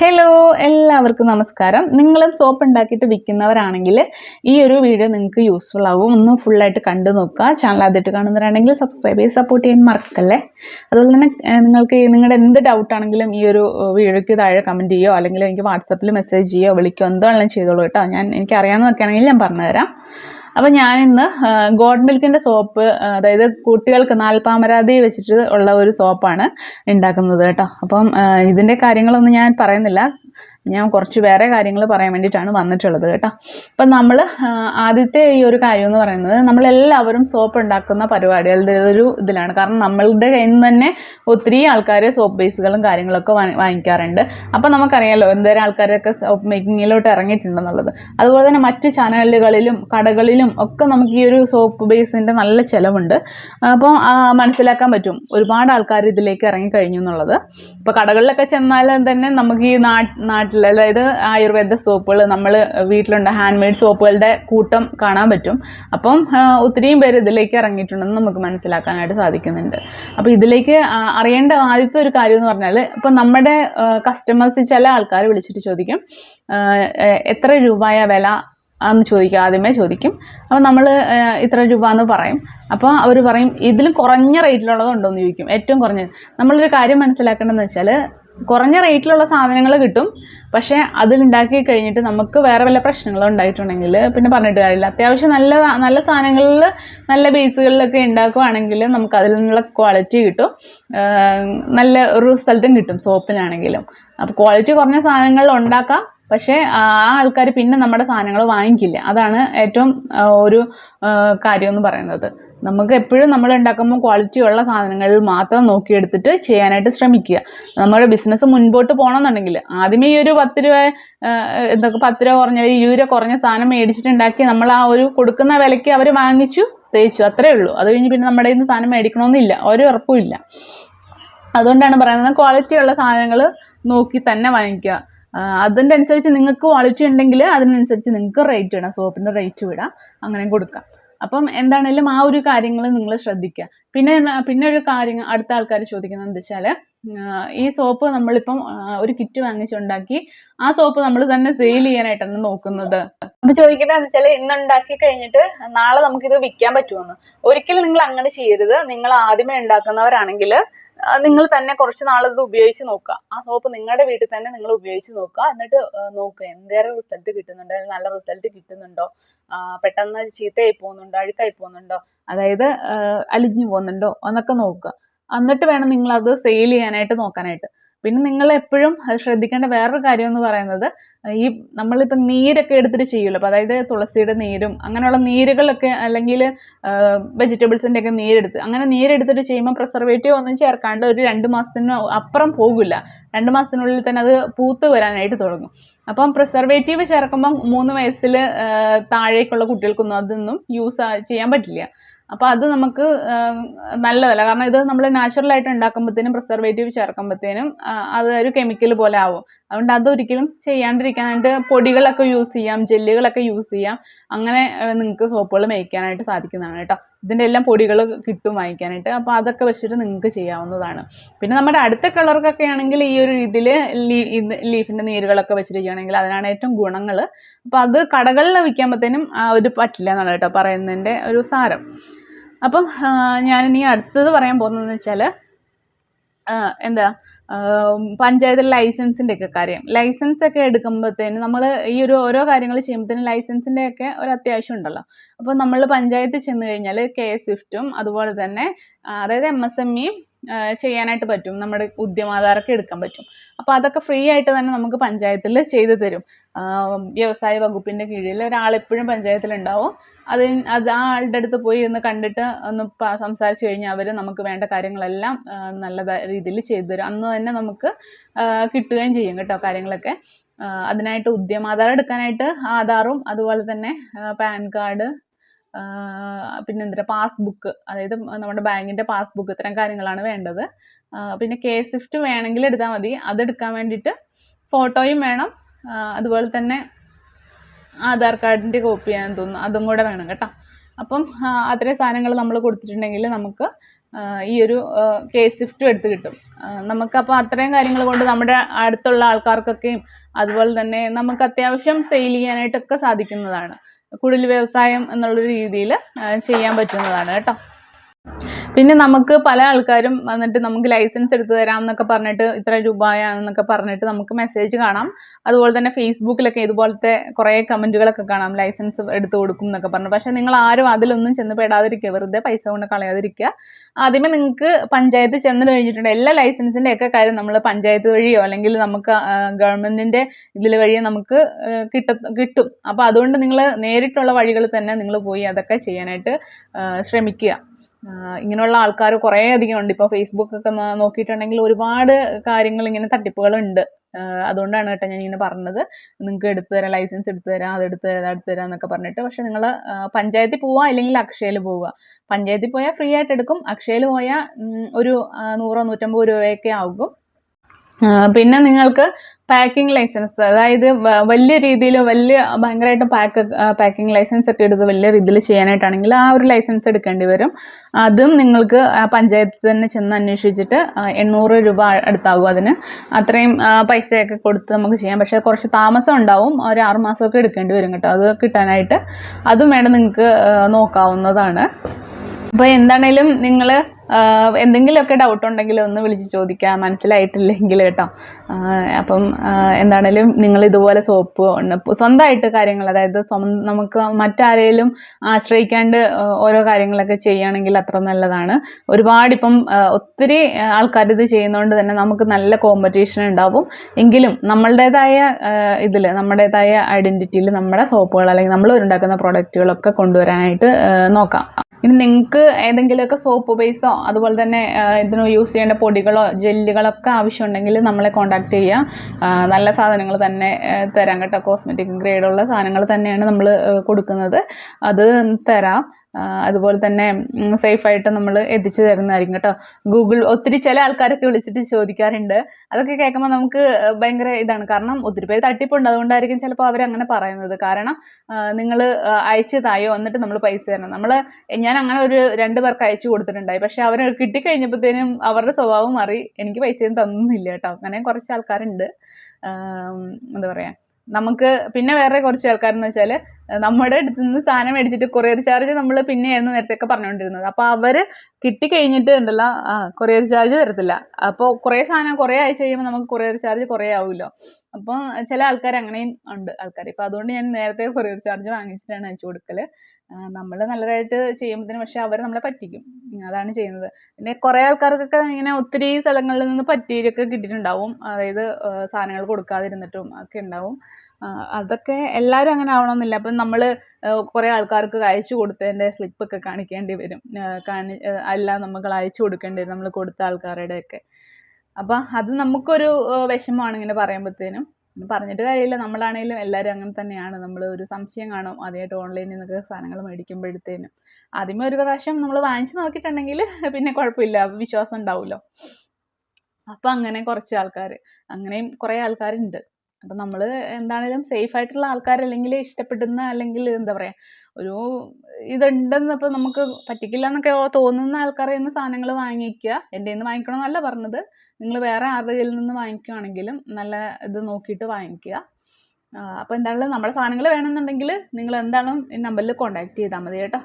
Hello എല്ലാവർക്കും നമസ്കാരം. നിങ്ങൾ സോപ്പ് ഉണ്ടാക്കിയിട്ട് വിൽക്കുന്നവരാണെങ്കിൽ ഈ ഒരു വീഡിയോ നിങ്ങൾക്ക് യൂസ്ഫുൾ ആകും. ഒന്ന് ഫുള്ളായിട്ട് കണ്ടു നോക്കുക. ചാനൽ ആദ്യമായിട്ട് കാണുന്നവരാണെങ്കിൽ സബ്സ്ക്രൈബ് ചെയ്ത് സപ്പോർട്ട് ചെയ്യാൻ മറക്കല്ലേ? അതുപോലെ തന്നെ നിങ്ങൾക്ക് നിങ്ങളുടെ എന്ത് ഡൗട്ട് ആണെങ്കിലും ഈ ഒരു വീഡിയോയ്ക്ക് താഴെ കമന്റ് ചെയ്യോ അല്ലെങ്കിൽ എനിക്ക് വാട്സപ്പിൽ മെസ്സേജ് ചെയ്യോ വിളിക്കോ എന്തോ എല്ലാം ചെയ്തോളൂ കേട്ടോ. ഞാൻ എനിക്ക് അറിയാവുന്നതൊക്കെ ഞാൻ പറഞ്ഞുതരാം. അപ്പോൾ ഞാനിന്ന് ഗോഡ് മിൽക്കിന്റെ സോപ്പ് അതായത് കുട്ടികൾക്ക് നാൽപ്പാമരാതി വെച്ചിട്ട് ഉള്ള ഒരു സോപ്പാണ് ഉണ്ടാക്കുന്നത് കേട്ടോ. അപ്പം ഇതിന്റെ കാര്യങ്ങളൊന്നും ഞാൻ പറയുന്നില്ല. ഞാൻ കുറച്ച് വേറെ കാര്യങ്ങൾ പറയാൻ വേണ്ടിയിട്ടാണ് വന്നിട്ടുള്ളത് കേട്ടോ. അപ്പം നമ്മൾ ആദ്യത്തെ ഈ ഒരു കാര്യം എന്ന് പറയുന്നത് നമ്മളെല്ലാവരും സോപ്പ് ഉണ്ടാക്കുന്ന പരിപാടികളുടെ ഒരു ഇതിലാണ്. കാരണം നമ്മളുടെ കയ്യിൽ നിന്ന് തന്നെ ഒത്തിരി ആൾക്കാർ സോപ്പ് ബേസുകളും കാര്യങ്ങളൊക്കെ വാങ്ങി- വാങ്ങിക്കാറുണ്ട്. അപ്പം നമുക്കറിയാലോ എന്തേരം ആൾക്കാരൊക്കെ സോപ്പ് മേക്കിങ്ങിലോട്ട് ഇറങ്ങിയിട്ടുണ്ടെന്നുള്ളത്. അതുപോലെ തന്നെ മറ്റ് ചാനലുകളിലും കടകളിലും ഒക്കെ നമുക്ക് ഈ ഒരു സോപ്പ് ബേസിന്റെ നല്ല ചിലവുണ്ട്. അപ്പോൾ മനസ്സിലാക്കാൻ പറ്റും ഒരുപാട് ആൾക്കാർ ഇതിലേക്ക് ഇറങ്ങി കഴിഞ്ഞു എന്നുള്ളത്. ഇപ്പോൾ കടകളിലൊക്കെ ചെന്നാൽ തന്നെ നമുക്ക് ഈ നാട്ട് നാട്ടിൽ അതായത് ആയുർവേദ സോപ്പുകൾ നമ്മൾ വീട്ടിലുണ്ട് ഹാൻഡ് മെയ്ഡ് സോപ്പുകളുടെ കൂട്ടം കാണാൻ പറ്റും. അപ്പം ഒത്തിരിയും പേര് ഇതിലേക്ക് ഇറങ്ങിയിട്ടുണ്ടെന്ന് നമുക്ക് മനസ്സിലാക്കാനായിട്ട് സാധിക്കുന്നുണ്ട്. അപ്പോൾ ഇതിലേക്ക് അറിയേണ്ട ആദ്യത്തെ ഒരു കാര്യം എന്ന് പറഞ്ഞാൽ ഇപ്പം നമ്മുടെ കസ്റ്റമേഴ്സ് ചില ആൾക്കാർ വിളിച്ചിട്ട് ചോദിക്കും എത്ര രൂപയ വില എന്ന് ചോദിക്കും ആദ്യമേ ചോദിക്കും. അപ്പോൾ നമ്മൾ ഇത്ര രൂപ എന്ന് പറയും. അപ്പോൾ അവർ പറയും ഇതിൽ കുറഞ്ഞ റേറ്റിലുള്ളത് ഉണ്ടോ എന്ന് ചോദിക്കും. ഏറ്റവും കുറഞ്ഞത്. നമ്മളൊരു കാര്യം മനസ്സിലാക്കേണ്ടതെന്ന് വെച്ചാൽ കുറഞ്ഞ റേറ്റിലുള്ള സാധനങ്ങൾ കിട്ടും. പക്ഷേ അതിലുണ്ടാക്കി കഴിഞ്ഞിട്ട് നമുക്ക് വേറെ വല്ല പ്രശ്നങ്ങളും ഉണ്ടായിട്ടുണ്ടെങ്കിൽ പിന്നെ പറഞ്ഞിട്ട് കാര്യമില്ല. അത്യാവശ്യം നല്ല നല്ല സാധനങ്ങളിൽ നല്ല ബേസുകളിലൊക്കെ ഉണ്ടാക്കുവാണെങ്കിൽ നമുക്ക് അതിൽ നിന്നുള്ള ക്വാളിറ്റി കിട്ടും. നല്ല ഒരു റിസൾട്ടും കിട്ടും സോപ്പിനാണെങ്കിലും. അപ്പോൾ ക്വാളിറ്റി കുറഞ്ഞ സാധനങ്ങളിൽ ഉണ്ടാക്കാം. പക്ഷേ ആ ആൾക്കാർ പിന്നെ നമ്മുടെ സാധനങ്ങൾ വാങ്ങിക്കില്ല. അതാണ് ഏറ്റവും ഒരു കാര്യം എന്ന് പറയുന്നത്. നമുക്ക് എപ്പോഴും നമ്മൾ ഉണ്ടാക്കുമ്പോൾ ക്വാളിറ്റി ഉള്ള സാധനങ്ങളിൽ മാത്രം നോക്കിയെടുത്തിട്ട് ചെയ്യാനായിട്ട് ശ്രമിക്കുക. നമ്മുടെ ബിസിനസ് മുൻപോട്ട് പോകണമെന്നുണ്ടെങ്കിൽ ആദ്യമേ ഈ ഒരു പത്ത് രൂപ എന്തൊക്കെ പത്ത് രൂപ കുറഞ്ഞ ഇരുപത് രൂപ കുറഞ്ഞ സാധനം മേടിച്ചിട്ടുണ്ടാക്കി നമ്മൾ ആ ഒരു കൊടുക്കുന്ന വിലയ്ക്ക് അവർ വാങ്ങിച്ചു തേച്ചു. അത്രേ ഉള്ളൂ. അത് കഴിഞ്ഞ് പിന്നെ നമ്മുടെ കയ്യിൽ സാധനം മേടിക്കണമെന്നില്ല. ഒരു ഉറപ്പും ഇല്ല. അതുകൊണ്ടാണ് പറയുന്നത് ക്വാളിറ്റി ഉള്ള സാധനങ്ങൾ നോക്കി തന്നെ വാങ്ങിക്കുക. അതിന്റെ അനുസരിച്ച് നിങ്ങൾക്ക് ക്വാളിറ്റി ഉണ്ടെങ്കിൽ അതിനനുസരിച്ച് നിങ്ങൾക്ക് റേറ്റ് ഇടാം. സോപ്പിന്റെ റേറ്റ് വിടാം. അങ്ങനെ കൊടുക്കാം. അപ്പം എന്താണേലും ആ ഒരു കാര്യങ്ങൾ നിങ്ങൾ ശ്രദ്ധിക്കുക. പിന്നെ പിന്നെ ഒരു കാര്യം അടുത്ത ആൾക്കാർ ചോദിക്കുന്നത് എന്താ വെച്ചാൽ ഈ സോപ്പ് നമ്മളിപ്പം ഒരു കിറ്റ് വാങ്ങിച്ചുണ്ടാക്കി ആ സോപ്പ് നമ്മൾ തന്നെ സെയിൽ ചെയ്യാനായിട്ടാണ് നോക്കുന്നത്. അപ്പൊ ചോദിക്കുന്നത് വെച്ചാൽ ഇന്ന് ഉണ്ടാക്കി കഴിഞ്ഞിട്ട് നാളെ നമുക്കിത് വിൽക്കാൻ പറ്റുമെന്ന് ഒരിക്കലും നിങ്ങൾ അങ്ങനെ ചെയ്യരുത്. നിങ്ങൾ ആദ്യമേ ഉണ്ടാക്കുന്നവരാണെങ്കിൽ നിങ്ങൾ തന്നെ കുറച്ച് നാൾ ഇത് ഉപയോഗിച്ച് നോക്കുക. ആ സോപ്പ് നിങ്ങളുടെ വീട്ടിൽ തന്നെ നിങ്ങൾ ഉപയോഗിച്ച് നോക്കുക. എന്നിട്ട് നോക്കുക എന്തേറെ റിസൾട്ട് കിട്ടുന്നുണ്ടോ അല്ലെങ്കിൽ നല്ല റിസൾട്ട് കിട്ടുന്നുണ്ടോ? പെട്ടെന്ന് ചീത്തയായി പോകുന്നുണ്ടോ? അഴുക്കായി പോകുന്നുണ്ടോ? അതായത് അലിഞ്ഞു പോകുന്നുണ്ടോ? എന്നൊക്കെ നോക്കുക. എന്നിട്ട് വേണം നിങ്ങൾ അത് സെയിൽ ചെയ്യാനായിട്ട് നോക്കാനായിട്ട്. പിന്നെ നിങ്ങൾ എപ്പോഴും ശ്രദ്ധിക്കേണ്ട വേറൊരു കാര്യം എന്ന് പറയുന്നത് ഈ നമ്മളിപ്പോൾ നീരൊക്കെ എടുത്തിട്ട് ചെയ്യുമല്ലോ. അപ്പോൾ അതായത് തുളസിയുടെ നീരും അങ്ങനെയുള്ള നീരുകളൊക്കെ അല്ലെങ്കിൽ വെജിറ്റബിൾസിന്റെ ഒക്കെ നീരെടുത്ത് അങ്ങനെ നീരെടുത്തിട്ട് ചെയ്യുമ്പോൾ പ്രിസർവേറ്റീവ് ഒന്നും ചേർക്കാണ്ട് ഒരു രണ്ട് മാസത്തിന് അപ്പുറം പോകില്ല. രണ്ട് മാസത്തിനുള്ളിൽ തന്നെ അത് പൂത്ത് വരാനായിട്ട് തുടങ്ങും. അപ്പം പ്രിസർവേറ്റീവ് ചേർക്കുമ്പോൾ മൂന്ന് വയസ്സിൽ താഴേക്കുള്ള കുട്ടികൾക്കൊന്നും അതൊന്നും യൂസ് ചെയ്യാൻ പറ്റില്ല. അപ്പോൾ അത് നമുക്ക് നല്ലതല്ല. കാരണം ഇത് നമ്മൾ നാച്ചുറലായിട്ട് ഉണ്ടാക്കുമ്പോഴത്തേനും പ്രിസർവേറ്റീവ് ചേർക്കുമ്പോഴത്തേനും അത് ഒരു കെമിക്കൽ പോലെ ആവും. അതുകൊണ്ട് അതൊരിക്കലും ചെയ്യാണ്ടിരിക്കാനായിട്ട് പൊടികളൊക്കെ യൂസ് ചെയ്യാം ജെല്ലുകളൊക്കെ യൂസ് ചെയ്യാം. അങ്ങനെ നിങ്ങൾക്ക് സോപ്പുകൾ മേയ്ക്കാനായിട്ട് സാധിക്കുന്നതാണ് കേട്ടോ. ഇതിന്റെ എല്ലാം പൊടികൾ കിട്ടും വാങ്ങിക്കാനായിട്ട്. അപ്പോൾ അതൊക്കെ വെച്ചിട്ട് നിങ്ങൾക്ക് ചെയ്യാവുന്നതാണ്. പിന്നെ നമ്മുടെ അടുത്ത കളർക്കൊക്കെ ആണെങ്കിൽ ഈ ഒരു രീതിയിൽ ലീഫിന്റെ നീരുകളൊക്കെ വെച്ചിരിക്കുകയാണെങ്കിൽ അതിനാണ് ഏറ്റവും ഗുണങ്ങൾ അപ്പോൾ അത് കടകളിൽ വിൽക്കുമ്പോഴത്തേനും ആ ഒരു പറ്റില്ല എന്നാണ് കേട്ടോ പറയുന്നതിന്റെ ഒരു സാരം. അപ്പം ഞാനിനി അടുത്തത് പറയാൻ പോകുന്നതെന്ന് വെച്ചാൽ എന്താ പഞ്ചായത്തിൽ ലൈസൻസിന്റെ ഒക്കെ കാര്യം. ലൈസൻസ് ഒക്കെ എടുക്കുമ്പോഴത്തേന് നമ്മൾ ഈ ഒരു ഓരോ കാര്യങ്ങൾ ചെയ്യുമ്പോഴത്തേനും ലൈസൻസിന്റെ ഒക്കെ ഒരു അത്യാവശ്യം ഉണ്ടല്ലോ. അപ്പോൾ നമ്മൾ പഞ്ചായത്തിൽ ചെന്ന് കഴിഞ്ഞാൽ കെ സ്വിഫ്റ്റും അതുപോലെ തന്നെ അതായത് എം എസ് എം ഇയും ചെയ്യാനായിട്ട് പറ്റും. നമ്മുടെ ഉദ്യമാധാരൊക്കെ എടുക്കാൻ പറ്റും. അപ്പോൾ അതൊക്കെ ഫ്രീ ആയിട്ട് തന്നെ നമുക്ക് പഞ്ചായത്തിൽ ചെയ്തു തരും. വ്യവസായ വകുപ്പിന്റെ കീഴിൽ ഒരാളെപ്പോഴും പഞ്ചായത്തിലുണ്ടാവും. അതിന് അത് ആ ആളുടെ അടുത്ത് പോയി ഒന്ന് കണ്ടിട്ട് ഒന്ന് സംസാരിച്ചു കഴിഞ്ഞാൽ അവർ നമുക്ക് വേണ്ട കാര്യങ്ങളെല്ലാം നല്ല രീതിയിൽ ചെയ്തു തരും. അന്ന് തന്നെ നമുക്ക് കിട്ടുകയും ചെയ്യും കേട്ടോ കാര്യങ്ങളൊക്കെ. അതിനായിട്ട് ഉദ്യമാധാരം എടുക്കാനായിട്ട് ആധാറും അതുപോലെ തന്നെ പാൻ കാർഡ് പിന്നെ എന്താ പാസ്ബുക്ക് അതായത് നമ്മുടെ ബാങ്കിന്റെ പാസ്ബുക്ക് ഇത്തരം കാര്യങ്ങളാണ് വേണ്ടത്. പിന്നെ കെ സ്വിഫ്റ്റ് വേണമെങ്കിൽ എടുത്താൽ മതി. അതെടുക്കാൻ വേണ്ടിയിട്ട് ഫോട്ടോയും വേണം. അതുപോലെ തന്നെ ആധാർ കാർഡിന്റെ കോപ്പി ആണെന്ന് തോന്നുന്നു. അതും കൂടെ വേണം കേട്ടോ. അപ്പം അത്രയും സാധനങ്ങൾ നമ്മൾ കൊടുത്തിട്ടുണ്ടെങ്കിൽ നമുക്ക് ഈ ഒരു കേസ് സ്വിഫ്റ്റും എടുത്ത് കിട്ടും. നമുക്കപ്പോൾ അത്രയും കാര്യങ്ങൾ കൊണ്ട് നമ്മുടെ അടുത്തുള്ള ആൾക്കാർക്കൊക്കെയും അതുപോലെ തന്നെ നമുക്ക് അത്യാവശ്യം സെയിൽ ചെയ്യാനായിട്ടൊക്കെ സാധിക്കുന്നതാണ്. കുടിൽ വ്യവസായം എന്നുള്ള രീതിയിൽ ചെയ്യാൻ പറ്റുന്നതാണ് കേട്ടോ. പിന്നെ നമുക്ക് പല ആൾക്കാരും വന്നിട്ട് നമുക്ക് ലൈസൻസ് എടുത്തു തരാം എന്നൊക്കെ പറഞ്ഞിട്ട് ഇത്ര രൂപയാണെന്നൊക്കെ പറഞ്ഞിട്ട് നമുക്ക് മെസ്സേജ് കാണാം. അതുപോലെ തന്നെ ഫേസ്ബുക്കിലൊക്കെ ഇതുപോലത്തെ കുറേ കമന്റുകളൊക്കെ കാണാം. ലൈസൻസ് എടുത്തു കൊടുക്കും എന്നൊക്കെ പറഞ്ഞു. പക്ഷേ നിങ്ങൾ ആരും അതിലൊന്നും ചെന്ന് പെടാതിരിക്കുക. വെറുതെ പൈസ കൊണ്ട് കളയാതിരിക്കുക. ആദ്യമേ നിങ്ങൾക്ക് പഞ്ചായത്ത് ചെന്ന് കഴിഞ്ഞിട്ടുണ്ട്. എല്ലാ ലൈസൻസിന്റെ ഒക്കെ കാര്യം നമ്മൾ പഞ്ചായത്ത് വഴിയോ അല്ലെങ്കിൽ നമുക്ക് ഗവൺമെന്റിന്റെ ഇതിൽ വഴിയോ നമുക്ക് കിട്ട കിട്ടും. അപ്പോൾ അതുകൊണ്ട് നിങ്ങൾ നേരിട്ടുള്ള വഴികൾ തന്നെ നിങ്ങൾ പോയി അതൊക്കെ ചെയ്യാനായിട്ട് ശ്രമിക്കുക. ഇങ്ങനെയുള്ള ആൾക്കാർ കുറേ അധികം ഉണ്ട്. ഇപ്പോൾ ഫേസ്ബുക്കൊക്കെ നോക്കിയിട്ടുണ്ടെങ്കിൽ ഒരുപാട് കാര്യങ്ങൾ ഇങ്ങനെ തട്ടിപ്പുകളുണ്ട്. അതുകൊണ്ടാണ് കേട്ടോ ഞാൻ ഇങ്ങനെ പറഞ്ഞത്. നിങ്ങൾക്ക് എടുത്തു തരാം ലൈസൻസ് എടുത്തു തരാം അത് എടുത്തു തരാം എടുത്തു തരാം എന്നൊക്കെ പറഞ്ഞിട്ട്. പക്ഷെ നിങ്ങൾ പഞ്ചായത്തിൽ പോവുക അല്ലെങ്കിൽ അക്ഷയയിൽ പോവുക. പഞ്ചായത്തിൽ പോയാൽ ഫ്രീ ആയിട്ട് എടുക്കും. അക്ഷയയിൽ പോയാൽ ഒരു നൂറോ നൂറ്റമ്പത് രൂപയൊക്കെ ആകും. പിന്നെ നിങ്ങൾക്ക് പാക്കിംഗ് ലൈസൻസ് അതായത് വലിയ രീതിയിൽ വലിയ ഭയങ്കരമായിട്ട് പാക്ക് പാക്കിംഗ് ലൈസൻസ് ഒക്കെ എടുത്ത് വലിയ രീതിയിൽ ചെയ്യാനായിട്ടാണെങ്കിൽ ആ ഒരു ലൈസൻസ് എടുക്കേണ്ടി വരും. അതും നിങ്ങൾക്ക് പഞ്ചായത്തിൽ തന്നെ ചെന്ന് അന്വേഷിച്ചിട്ട് എണ്ണൂറ് രൂപ അടുത്താകും അതിന്. അത്രയും പൈസയൊക്കെ കൊടുത്ത് നമുക്ക് ചെയ്യാം. പക്ഷേ കുറച്ച് താമസം ഉണ്ടാവും ഒരു ആറ് മാസമൊക്കെ എടുക്കേണ്ടി വരും കേട്ടോ. അത് കിട്ടാനായിട്ട്. അതും വേണം നിങ്ങൾക്ക് നോക്കാവുന്നതാണ്. അപ്പോൾ എന്താണേലും നിങ്ങൾ എന്തെങ്കിലുമൊക്കെ ഡൗട്ട് ഉണ്ടെങ്കിൽ ഒന്ന് വിളിച്ച് ചോദിക്കാം. മനസ്സിലായിട്ടില്ലെങ്കിൽ കേട്ടോ. അപ്പം എന്താണേലും നിങ്ങൾ ഇതുപോലെ സോപ്പ് സ്വന്തമായിട്ട് കാര്യങ്ങൾ അതായത് നമുക്ക് മറ്റാരേലും ആശ്രയിക്കാണ്ട് ഓരോ കാര്യങ്ങളൊക്കെ ചെയ്യുകയാണെങ്കിൽ അത്ര നല്ലതാണ്. ഒരുപാട് ഇപ്പം ഒത്തിരി ആൾക്കാർ ഇത് ചെയ്യുന്നതുകൊണ്ട് തന്നെ നമുക്ക് നല്ല കോമ്പറ്റീഷൻ ഉണ്ടാവും. എങ്കിലും നമ്മളുടേതായ ഇതിൽ നമ്മുടേതായ ഐഡന്റിറ്റിയിൽ നമ്മുടെ സോപ്പുകൾ അല്ലെങ്കിൽ നമ്മൾ ഉണ്ടാക്കുന്ന പ്രോഡക്റ്റുകളൊക്കെ കൊണ്ടുവരാനായിട്ട് നോക്കാം. ഇനി നിങ്ങൾക്ക് ഏതെങ്കിലുമൊക്കെ സോപ്പ് ബേസോ അതുപോലെ തന്നെ ഇതിന് യൂസ് ചെയ്യേണ്ട പൊടികളോ ജെല്ലുകളൊക്കെ ആവശ്യമുണ്ടെങ്കിൽ നമ്മളെ കോൺടാക്ട് ചെയ്യുക. നല്ല സാധനങ്ങൾ തന്നെ തരാം കേട്ടോ. കോസ്മെറ്റിക് ഗ്രേഡുള്ള സാധനങ്ങൾ തന്നെയാണ് നമ്മൾ കൊടുക്കുന്നത്. അത് തരാം. അതുപോലെ തന്നെ സേഫായിട്ട് നമ്മൾ എത്തിച്ചു തരുന്നതായിരിക്കും കേട്ടോ. ഗൂഗിൾ ഒത്തിരി ചില ആൾക്കാരൊക്കെ വിളിച്ചിട്ട് ചോദിക്കാറുണ്ട്. അതൊക്കെ കേൾക്കുമ്പോൾ നമുക്ക് ഭയങ്കര ഇതാണ്. കാരണം ഒത്തിരി പേര് തട്ടിപ്പുണ്ട്. അതുകൊണ്ടായിരിക്കും ചിലപ്പോൾ അവരങ്ങനെ പറയുന്നത്. കാരണം നിങ്ങൾ അയച്ചു തായോ? എന്നിട്ട് നമ്മൾ പൈസ തരണം. നമ്മൾ ഞാൻ അങ്ങനെ ഒരു രണ്ട് പേർക്ക് അയച്ചു കൊടുത്തിട്ടുണ്ടായി. പക്ഷെ അവർ കിട്ടിക്കഴിഞ്ഞപ്പോഴത്തേനും അവരുടെ സ്വഭാവം മാറി. എനിക്ക് പൈസയും തന്നില്ല കേട്ടോ. അങ്ങനെ കുറച്ച് ആൾക്കാരുണ്ട്. എന്താ പറയുക നമുക്ക് പിന്നെ വേറെ കുറച്ച് ആൾക്കാരെന്ന് വെച്ചാൽ നമ്മുടെ അടുത്ത് നിന്ന് സാധനം മേടിച്ചിട്ട് കൊറിയർ ചാർജ് നമ്മൾ പിന്നെയായിരുന്നു നേരത്തെ ഒക്കെ പറഞ്ഞുകൊണ്ടിരുന്നത്. അപ്പോൾ അവർ കിട്ടിക്കഴിഞ്ഞിട്ട് ഉണ്ടല്ലോ ആ കൊറിയർ ചാർജ് തരത്തില്ല. അപ്പോൾ കുറേ സാധനം കുറേ ആഴ്ച കഴിയുമ്പോൾ നമുക്ക് കൊറിയർ ചാർജ് കുറേ ആവുമല്ലോ അപ്പോൾ ചില ആൾക്കാർ അങ്ങനെയും ഉണ്ട് ആൾക്കാർ ഇപ്പം അതുകൊണ്ട് ഞാൻ നേരത്തെ കൊറിയർ ചാർജ് വാങ്ങിച്ചിട്ടാണ് അയച്ചു കൊടുക്കൽ നമ്മൾ നല്ലതായിട്ട് ചെയ്യുമ്പോഴത്തേനും പക്ഷെ അവർ നമ്മളെ പറ്റിക്കും. അതാണ് ചെയ്യുന്നത്. പിന്നെ കുറേ ആൾക്കാർക്കൊക്കെ ഇങ്ങനെ ഒത്തിരി സ്ഥലങ്ങളിൽ നിന്ന് പറ്റിയൊക്കെ കിട്ടിയിട്ടുണ്ടാവും. അതായത് സാധനങ്ങൾ കൊടുക്കാതിരുന്നിട്ടും ഒക്കെ ഉണ്ടാവും. അതൊക്കെ എല്ലാവരും അങ്ങനെ ആവണമെന്നില്ല. അപ്പം നമ്മൾ കുറേ ആൾക്കാർക്ക് അയച്ചു കൊടുത്തതിന്റെ സ്ലിപ്പൊക്കെ കാണിക്കേണ്ടി വരും. കാണി എല്ലാം നമുക്ക് അയച്ചു കൊടുക്കേണ്ടി വരും. നമ്മൾ കൊടുത്ത ആൾക്കാരുടെയൊക്കെ. അപ്പം അത് നമുക്കൊരു വിഷമമാണ് ഇങ്ങനെ പറയുമ്പോഴത്തേനും പറഞ്ഞിട്ട് കാര്യമില്ല. നമ്മളാണെങ്കിലും എല്ലാവരും അങ്ങനെ തന്നെയാണ്. നമ്മൾ ഒരു സംശയം കാണും. ആദ്യമായിട്ട് ഓൺലൈനിൽ നിന്നൊക്കെ സാധനങ്ങൾ മേടിക്കുമ്പോഴത്തേനും. ആദ്യമേ ഒരു പ്രാവശ്യം നമ്മൾ വാങ്ങിച്ചു നോക്കിയിട്ടുണ്ടെങ്കിൽ പിന്നെ കുഴപ്പമില്ല. വിശ്വാസം ഉണ്ടാവുമല്ലോ. അപ്പം അങ്ങനെ കുറച്ച് ആൾക്കാർ അങ്ങനെയും കുറേ ആൾക്കാരുണ്ട്. അപ്പം നമ്മൾ എന്താണേലും സേഫ് ആയിട്ടുള്ള ആൾക്കാരല്ലെങ്കിൽ ഇഷ്ടപ്പെടുന്ന അല്ലെങ്കിൽ എന്താ പറയുക ഒരു ഇതുണ്ടെന്ന് ഇപ്പം നമുക്ക് പറ്റിക്കില്ല എന്നൊക്കെ തോന്നുന്ന ആൾക്കാരിൽ നിന്ന് സാധനങ്ങൾ വാങ്ങിക്കുക എന്റെ നിന്ന് വാങ്ങിക്കണമെന്നല്ല പറഞ്ഞത്. നിങ്ങൾ വേറെ ആരുടെ നിന്ന് വാങ്ങിക്കുകയാണെങ്കിലും നല്ല ഇത് നോക്കിയിട്ട് വാങ്ങിക്കുക അപ്പോൾ എന്തായാലും നമ്മുടെ സാധനങ്ങൾ വേണമെന്നുണ്ടെങ്കിൽ നിങ്ങൾ എന്തായാലും ഈ നമ്പറിൽ കോൺടാക്ട് ചെയ്താൽ മതി കേട്ടോ.